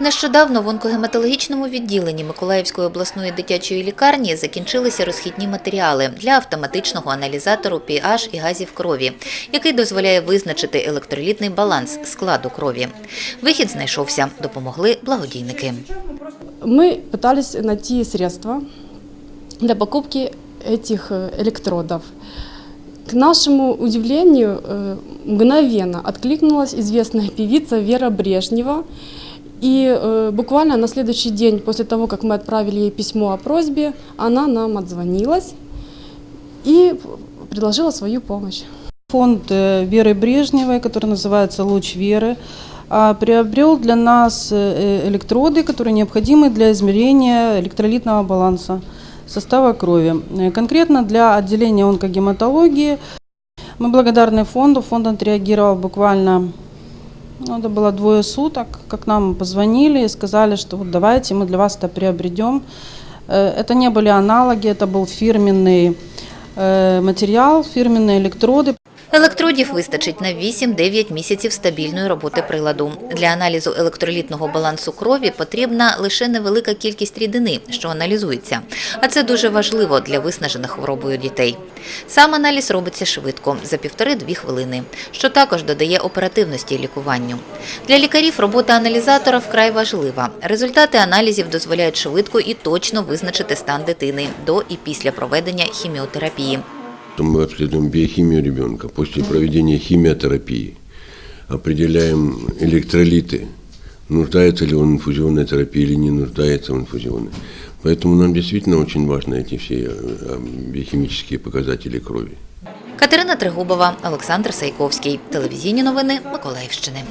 Нещодавно в онкогематологічному відділенні Миколаївської обласної дитячої лікарні закінчилися розхідні матеріали для автоматичного аналізатору pH і газів крові, який дозволяє визначити електролітний баланс складу крові. Вихід знайшовся, допомогли благодійники. Мы пытались найти средства для покупки этих э, электродов. К нашему удивлению, э, мгновенно откликнулась известная певица Вера Брежнева. И э, буквально на следующий день после того, как мы отправили ей письмо о просьбе, она нам отзвонилась и предложила свою помощь. Фонд э, Веры Брежневой, который называется «Луч Веры», а, приобрел для нас э, электроды, которые необходимы для измерения электролитного баланса состава крови. Э, Конкретно для отделения онкогематологии мы благодарны фонду. Фонд отреагировал буквально, это было двое суток, как нам позвонили и сказали, что вот давайте мы для вас это приобретем. Э, Это не были аналоги, это был фирменный э, материал, фирменные электроды. Електродів вистачить на 8-9 місяців стабільної роботи приладу. Для аналізу електролітного балансу крові потрібна лише невелика кількість рідини, що аналізується. А це дуже важливо для виснажених хворобою дітей. Сам аналіз робиться швидко, за півтори-дві хвилини, що також додає оперативності лікуванню. Для лікарів робота аналізатора вкрай важлива. Результати аналізів дозволяють швидко і точно визначити стан дитини до і після проведення хіміотерапії то мы обследуем биохимию ребенка. После проведения химиотерапии определяем электролиты, нуждается ли он в инфузионной терапии или не нуждается в инфузионной. Поэтому нам действительно очень важны эти все э, биохимические показатели крови. Катерина Тригубова, Олександр Сайковський. Телевізійні новини Миколаївщини.